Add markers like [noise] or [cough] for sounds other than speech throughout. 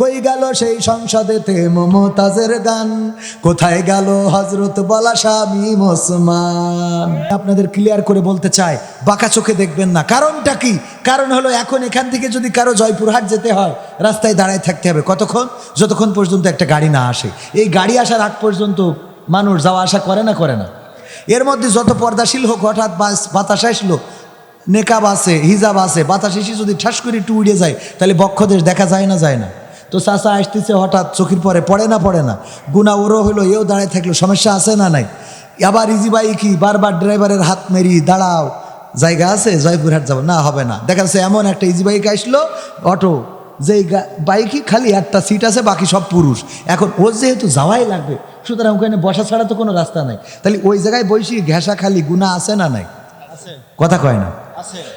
কই গেল সেই সংসদেতে মমতাজের গান? কোথায় গেল হজরত বলা স্বামী ওসমান? আপনাদের ক্লিয়ার করে বলতে চাই, বাঁকা চোখে দেখবেন না। কারণটা কি? কারণ হলো এখন এখান থেকে যদি কারও জয়পুরহাট যেতে হয়, রাস্তায় দাঁড়ায় থাকতে হবে। কতক্ষণ? যতক্ষণ পর্যন্ত একটা গাড়ি না আসে। এই গাড়ি আসার আগ পর্যন্ত মানুষ যাওয়া আসা করে না করে না। এর মধ্যে যত পর্দাশীল হোক, হঠাৎ বাস, বাতাস আসলো, নেকাব আছে, হিজাব আছে, বাতাস এসে যদি ঠাস করে একটু উড়ে যায়, তাহলে বক্ষদেশ দেখা যায় না যায় না। তো চাষা আসতেছে হঠাৎ চোখের পরে পড়ে না পড়ে না। গুণা ওরও হলো এও দাঁড়ায় থাকল সমস্যা আছে না নাই? আবার ইজি বাইকি বারবার ড্রাইভারের হাত মেরি দাঁড়াও জায়গা আছে? জয়পুরহাট যাব। না হবে না। দেখা যাচ্ছে এমন একটা ইজি বাইক আসলো অটো। যেই গা- বাইকই খালি একটা সিট আছে বাকি সব পুরুষ। এখন ওর যেহেতু যাওয়াই লাগবে সুতরাং ওখানে বসা ছাড়া তো কোনো রাস্তা নাই। তাহলে ওই জায়গায় বসি ঘেঁষা খালি গুণা আছে না নাই? কথা কয় না।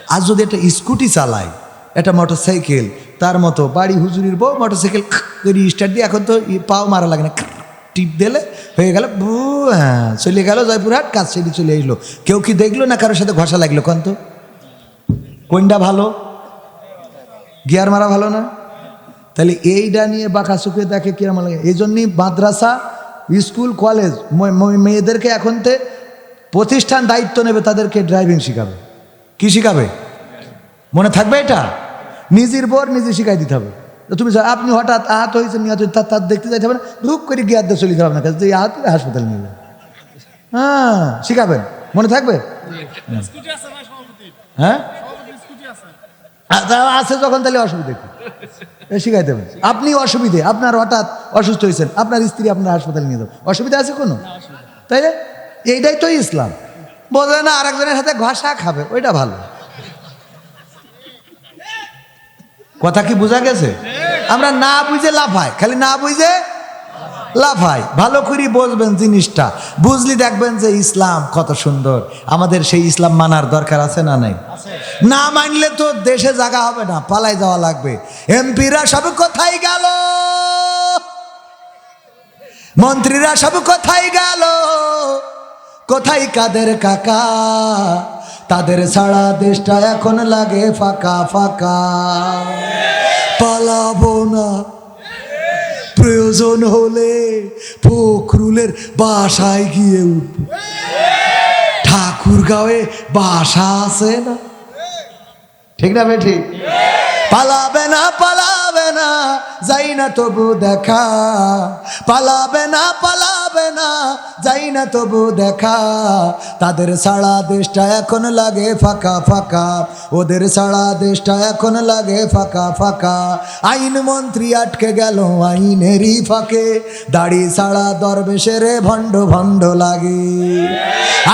আজ যদি একটা স্কুটি চালায় একটা মোটর সাইকেল তার মতো বাড়ি হুজুরির বউ মোটর সাইকেল করে স্টার্ট দিয়ে এখন তো পাও মারা লাগে না টিপ দিলে হয়ে গেল, বু হ্যাঁ চলে গেল জয়পুরহাট, কাজ ছেড়ে চলে এসলো কেউ কি দেখল না কারোর সাথে ঘষা লাগল কোন তো? কোনটা ভালো? গিয়ার মারা ভালো না? তাহলে এইটা নিয়ে বাঁকা চোখে দেখে কিরম লাগে? এই জন্যই মাদ্রাসা, স্কুল, কলেজ মেয়েদেরকে এখন তে প্রতিষ্ঠান দায়িত্ব নেবে, তাদেরকে ড্রাইভিং শেখাবে। কি শিখাবে? মনে থাকবে এটা? নিজের পর নিজে শিখাই দিতে হবে। তুমি আপনি হঠাৎ আহত হয়েছেন নিহত হয়েছেন, তার তার দেখতে যাইতে হবে না। ধুপ করে গিয়ে চলে যাবে না কাছে। এই আহত হাসপাতাল নিয়ে যাবে হ্যাঁ শিখাবেন। মনে থাকবে? হ্যাঁ? আছে যখন তাহলে অসুবিধা কি? শিখাই দেবেন। আপনি অসুবিধে আপনার হঠাৎ অসুস্থ হয়েছেন আপনার স্ত্রী আপনার হাসপাতালে নিয়ে যাবে। অসুবিধা আছে কোনো? তাই এইটাই তো ইসলাম। বোঝে না আরেকজনের সাথে ঘষা খাবে ওইটা ভালো। কথা কি বোঝা গেছে? আমরা না বুঝে লাফাই খালি না বুঝে লাফাই ভালো করে বুঝবেন জিনিসটা। বুঝলি দেখবেন যে ইসলাম কত সুন্দর। আমাদের সেই ইসলাম মানার দরকার আছে না নাই? না মানলে তো দেশে জায়গা হবে না পালাই যাওয়া লাগবে। এমপিরা সব কোথায় গেল? মন্ত্রীরা সব কোথায় গেল? কোথায় কাদের কাকা? তাদের ছাড়া দেশটা এখন লাগে ফাঁকা ফাঁকা। পালাবো না। প্রয়োজন হলে ফখরুলের বাসায় গিয়ে উঠব। ঠাকুর গাঁয়ে বাসা আছে না? ঠিক না বেঠি? পালাবে না পালাবে না, যাই না তবু দেখা। পালাবে না পালাবে না, যাই না তবু দেখা। তাদের সারা দেশটা এখন লাগে ফাঁকা ফাঁকা। ওদের সারা দেশটা এখন লাগে ফাঁকা ফাঁকা। আইন মন্ত্রী আটকে গেল আইনেরই ফাঁকে। দাড়ি সারা দরবেশের ভণ্ড ভণ্ড লাগে।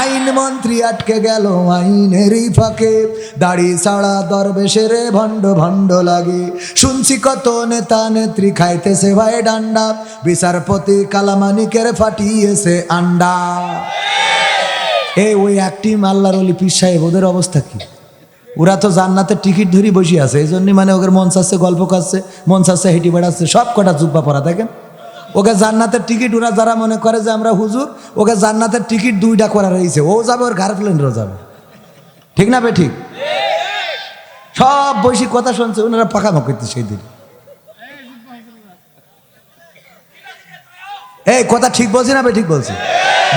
আইন মন্ত্রী আটকে গেল আইনেরই ফাঁকে। দাড়ি সারা দরবেশের ভণ্ড ভণ্ড লাগে। শুনছি কত নেতা নেত্রী খাইতেছে ভাই ডান্ডা। বিচারপতি কালামানিকের ফাটিয়েছে আন্ডা। এই ওই একটি মাল্লার অলি পীর সাহেব, ওদের অবস্থা কি? ওরা তো জান্নাতের টিকিট ধরি বসে আছে, এই জন্যই মানে ওদের মন চাচ্ছে, গল্প করছে, মন চাচ্ছে, হেঁটে বেড়াচ্ছে, সব কটা জুব্বা পরা দেখেন ওকে জান্নাতের টিকিট ওরা যারা মনে করে যে আমরা হুজুর, ওকে জান্নাতের টিকিট দুইটা করা রয়েছে, ও যাবে, ওর গার্লফ্রেন্ডও যাবে। ঠিক না বে ঠিক? সব বৈশি কথা শুনছে, ওনারা পাকামো করতে সেই দিন। এই, কথা ঠিক বলছি না ঠিক বলছি।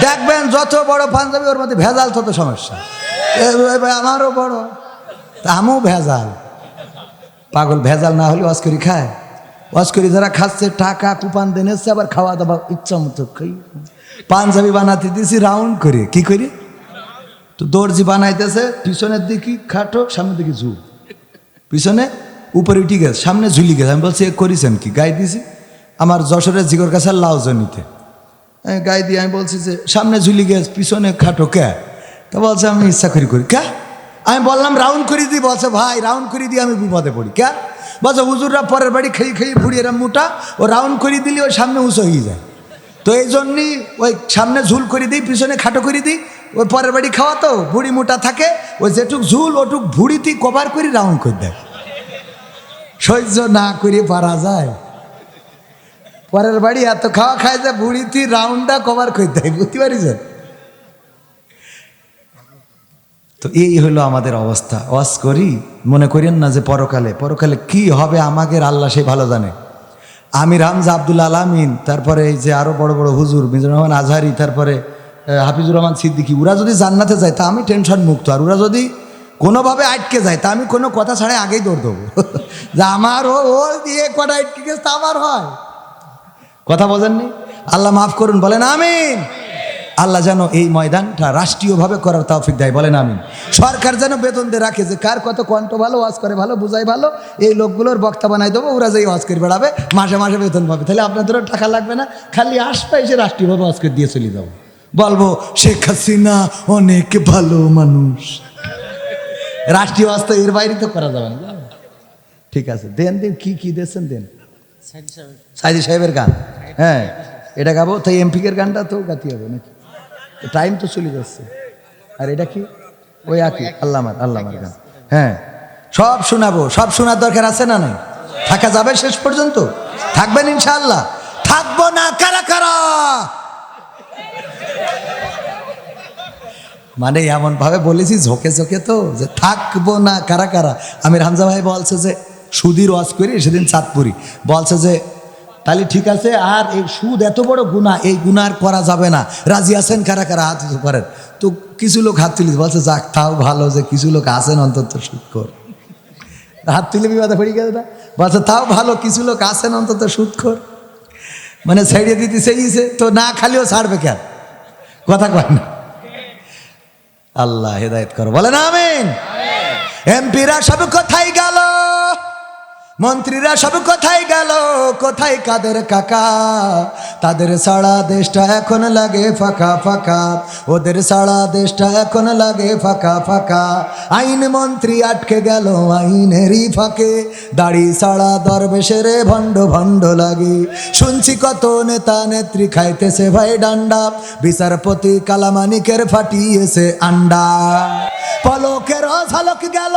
দেখবেন, যত বড় পাঞ্জাবি, ওর মধ্যে ভেজাল তত সমস্যা। আমারও বড়। তা আমিও ভেজাল। পাগল, ভেজাল না হলে অস্করি খায়। অস্করি যারা খাচ্ছে, টাকা, কুপান দেনেছে আবার খাওয়া দাওয়া, ইচ্ছা মতো খাই। পাঞ্জাবি বানাতে দিয়েছি রাউন্ড করে। কি করি? তো দর্জি বানাইতেছে, পিছনের দিকে খাটো, সামনের দিকে ঝুল। পিছনে উপরে উঠে গেছে, সামনে ঝুলি গেছে। আমি বলছি করিছেন কি? গায়ে দিয়েছি আমার যশোরের জিগর কাছে লাউ জনিতে আমি গায়ে দিয়ে আমি বলছি যে, সামনে ঝুলি গেছে পিছনে খাটো কে? তা বলছে, আমি ইচ্ছা করি করি। কে? আমি বললাম, রাউন্ড করে দিই বলছে, ভাই, রাউন্ড করে দিয়ে আমি বিপদে পড়ি। কে? বলছে, হুজুররা পরের বাড়ি খেয়ে খেয়ে ভুড়ি এরম মোটা, ও রাউন্ড করে দিলে ওই সামনে উঁচু হয়ে যায়। তো এই জন্যই ওই সামনে ঝুল করে দিই, পিছনে খাটো করে দিই। ওই পরের বাড়ি খাওয়া তো ভুড়ি মোটা থাকে ওই যেটুক ঝুল, ওটুক ভুড়িতে কভার করে, রাউন্ড করে দেয়। সহ্য না করে পারা যায়। পরের বাড়ি এত খাওয়া খায় যে বুড়ি বুড়িতে রাউন্ডটা কভার করে দেয়, বুঝতে পারিছেন? তো এই হলো আমাদের অবস্থা। ওয়াজ করি, মনে করেন না যে পরকালে। পরকালে কি হবে আমাদের আল্লাহ সে ভালো জানে। আমি হামজা আব্দুল আলামিন, তারপরে এই যে আরও বড় বড় হুজুর মিজুর রহমান আজহারি, তারপরে হাফিজুর রহমান সিদ্দিকী ওরা যদি জান্নাতে যায়, তা আমি টেনশন মুক্ত। আর ওরা যদি কোনোভাবে আটকে যায়, তা আমি কোনো কথা ছাড়াই আগেই দৌড় দেবো। [laughs] যে আমার ও দিয়ে কটা আটকে গেছে, তা আমার হয়। কথা বোঝেননি? আল্লাহ মাফ করুন বলেন আমিন। আল্লাহ যেন এই ময়দানটা রাষ্ট্রীয়ভাবে করার তৌফিক দেয় বলেন আমিন। সরকার যেন বেতন দিয়ে রাখে যে কার কত কণ্ঠ ভালো ওয়াজ করে ভালো বুঝাই ভালো এই লোকগুলোর বক্তা বানাই দেবো ওরা যেই ওয়াজ করে বেড়াবে মাসে মাসে বেতন পাবে। তাহলে আপনাদেরও টাকা লাগবে না খালি আসবে এসে রাষ্ট্রীয়ভাবে ওয়াজ করে দিয়ে চলে যাব বলব শেখ হাসিনা অনেক ভালো মানুষ। রাষ্ট্রীয় ওয়াজ তো এর বাইরে তো করা যাবে না। ঠিক আছে দেন দেন কি কি দিয়েছেন দেন। সাইদি সাহেবের গান। হ্যাঁ এটা গাবো। তাই এমপি এমপিকের গানটা তো গাতি হবে নাকি? টাইম তো চলে যাচ্ছে। আর এটা কি? ওই আকি, আল্লামার আল্লামার গান। হ্যাঁ সব শোনাবো। সব শোনার দরকার আছে না নাই? থাকা যাবে শেষ পর্যন্ত? থাকবেন ইনশাআল্লাহ। থাকব না, কারা কারা? মানে এমন ভাবে বলেছি, ঝোঁকে ঝোঁকে তো, যে থাকব না, কারা কারা? আমির হামজা ভাই বলছে যে, সুদীর ওয়াজ করি, সেদিন চাঁদপুরি। বলছে যে তাহলে ঠিক আছে আর এই সুদ এত বড় গুণা এই গুণা আর করা যাবে না। রাজি আছেন কারা কারা? হাত করেন। তো কিছু লোক হাত তুলি বলছে যাক তাও ভালো যে কিছু লোক আছেন অন্তত সুদ কর হাত তুলে বিবাদে পড়ে গেছে না। বলছে তাও ভালো কিছু লোক আছেন অন্তত সুদ কর মানে ছেড়ে দিতে সেইছে তো না খালিও ছাড়বে কেন? কথা কয় না। আল্লাহ হেদায়ত করো। বলেন আমিন। এমপিরা সব কোথায় গেল। মন্ত্রীরা সব কোথায় গেল? কোথায় কাদের কাকা? তাদের সারা দেশটা এখন লাগে ফাঁকা ফাঁকা। ওদের সারা দেশটা এখন লাগে ফাঁকা ফাঁকা। আইন মন্ত্রী আটকে গেল আইনেরই ফাঁকে। দাড়ি সারা দরবেশেরে ভণ্ড ভণ্ড লাগে। শুনছি কত নেতা নেত্রী খাইতেছে ভাই ডান্ডা। বিচারপতি কালামানিকের ফাটিয়েছে আন্ডা। পলকের ঝলক গেল।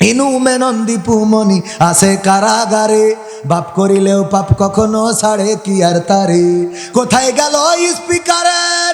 ইনু মেনন্দি পুমনি আসে কারাগারে। বাপ করিলেও পাপ কখনো ছাড়ে, কি আর তারে? কোথায় গেল স্পিকারের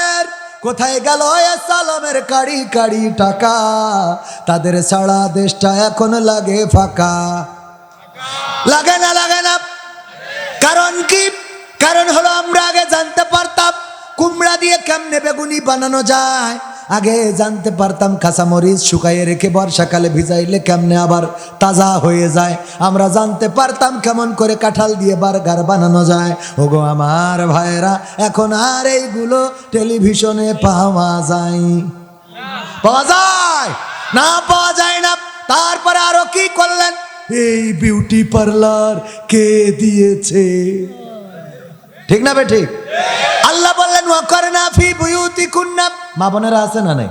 কোথায় গেল সালামের কাড়ি কাড়ি টাকা? তাদের সারা দেশটা এখন লাগে ফাঁকা। লাগে না লাগে না। কারণ কি? কারণ হলো আমরা আগে জানতে পারতাম কুমড়া দিয়ে কেমনে বেগুনি বানানো যায়। আগে জানতে পারতাম কাঁচামরিচ শুকাইয়ে রেখে বর্ষাকালে ভিজাইলে কেমনে আবার তাজা হয়ে যায়। আমরা জানতে পারতাম কেমন করে কাঁঠাল দিয়ে বার্গার বানানো যায়। ওগো আমার ভাইরা এখন আর এইগুলো টেলিভিশনে পাওয়া যায়। পাওয়া যায়? না পাওয়া যায় না। তারপরে আরও কি করলেন? এই বিউটি পার্লার কে দিয়েছে? ঠিক না বে ঠিক আল্লাহ বললেন ওয়াকর না ফি বুয়ুতি কুন্না মা বোনেরা আছে না নাই?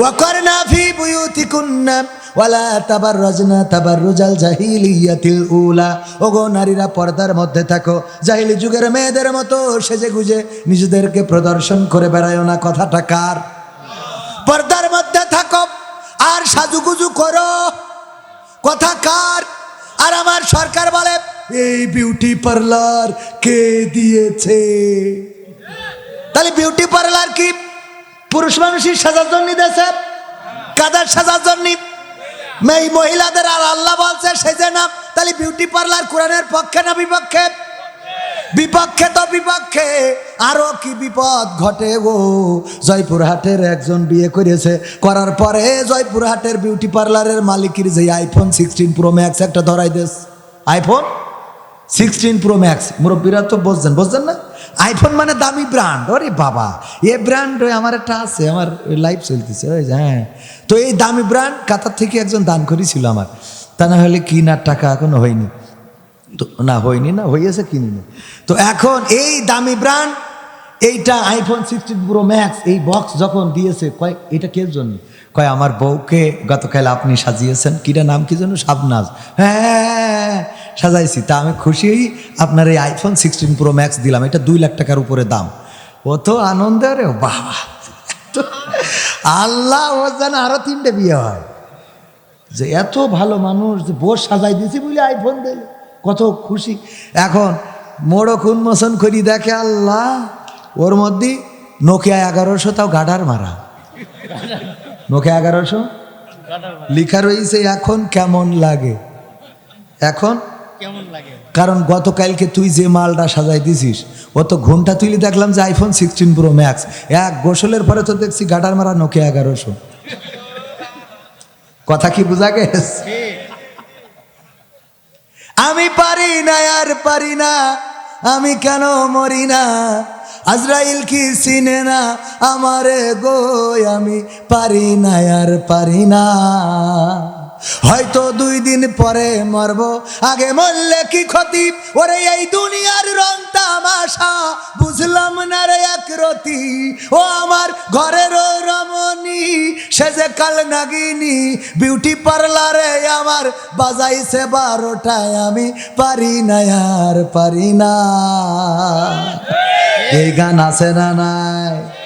ওয়াকর না ফি বুয়ুতি কুন্না ওয়ালা তাবার রজনা তাবার রুজাল জাহিলিয়াতিল উলা। ওগো নারীরা পর্দার মধ্যে থাকো, জাহিলি যুগের মেয়েদের মতো সেজে গুজে, নিজেদেরকে প্রদর্শন করে বেড়ায় না। কথাটা কার? পর্দার মধ্যে থাকো আর সাজুগুজু করো। কথা কার? আর আমার সরকার বলে এই বিউটি পার্লার কে দিয়েছে? তাহলে বিউটি পার্লার কি? পুরুষ মানুষই সাজার জন্য দেশে কাদার সাজার জন্য? এই মহিলাদের আর আল্লাহ বলছে সেজে না। তাহলে বিউটি পার্লার কোরআনের পক্ষে না বিপক্ষে? বিপক্ষে তো বিপক্ষে। আরও কি বিপদ ঘটে ও জয়পুরহাটের একজন বিয়ে করেছে। করার পরে জয়পুরহাটের বিউটি পার্লারের মালিকের যে আইফোন সিক্সটিন প্রো ম্যাক্স একটা ধরাই দেস। আইফোন সিক্সটিন প্রো ম্যাক্স মুরব্বীরা তো বুঝছেন বুঝছেন না? আইফোন মানে দামি ব্র্যান্ড ওরে বাবা। এ ব্র্যান্ড ওই আমার একটা আছে, আমার লাইফ চলতেছে, ওই হ্যাঁ। তো এই দামি ব্র্যান্ড কাতার থেকে একজন দান করেছিল আমার। তা না হলে কিনার টাকা এখনও হয়নি। তো না, হয়নি না, হইয়াছে কিনিনি। তো এখন এই দামি ব্র্যান্ড এইটা আইফোন সিক্সটিন প্রো ম্যাক্স এই বক্স যখন দিয়েছে, কয়, এটা কে জন্য? কয়, আমার বউকে গতকাল আপনি সাজিয়েছেন। কিটা নাম কি জন্য শাবনাজ। হ্যাঁ। সাজাইছি। তা আমি খুশি হই আপনার এই আইফোন সিক্সটিন প্রো ম্যাক্স দিলাম। এটা দুই লাখ টাকার উপরে দাম। ও তো আনন্দ রে বাবা। আল্লাহ ও যেন আরও তিনটে বিয়ে হয়। যে এত ভালো মানুষ যে বোস সাজাই দিয়েছি বলে আইফোন দিল। কত খুশি। এখন মোড়ক উন্মোচন করি দেখে আল্লাহ ওর মধ্যে নোকিয়া এগারোশো তাও গাডার মারা। নোকিয়া এগারোশো? লিখা রয়েছে এখন কেমন লাগে? এখন কারণ গতকালকে তুই যে মালটা সাজাই দিছিস ও তো ঘুমটা তুলি দেখলাম যে আইফোন সিক্সটিন প্রো ম্যাক্স এক গোসলের পরে তো দেখছি গাডার মারা নোকিয়া এগারোশো। কথা কি বোঝা গেছে? আমি পারি না আর পারি না আমি কেন মরি না? আজরাইল কি চিনে না আমারে গো আমি পারি না আর পারি না। হয়তো দুই দিন পরে মরব। আগে মরলে কি ক্ষতি? ওরে এই দুনিয়ার রং তামাশা, বুঝলাম না রে এক রতি। ও আমার ঘরের রমণী, সে যে কাল নাগিনী, বিউটি পার্লারে আমার বাজাইছে বারোটায়, আমি পারি না, আর পারি না। এই গান আছে না নাই?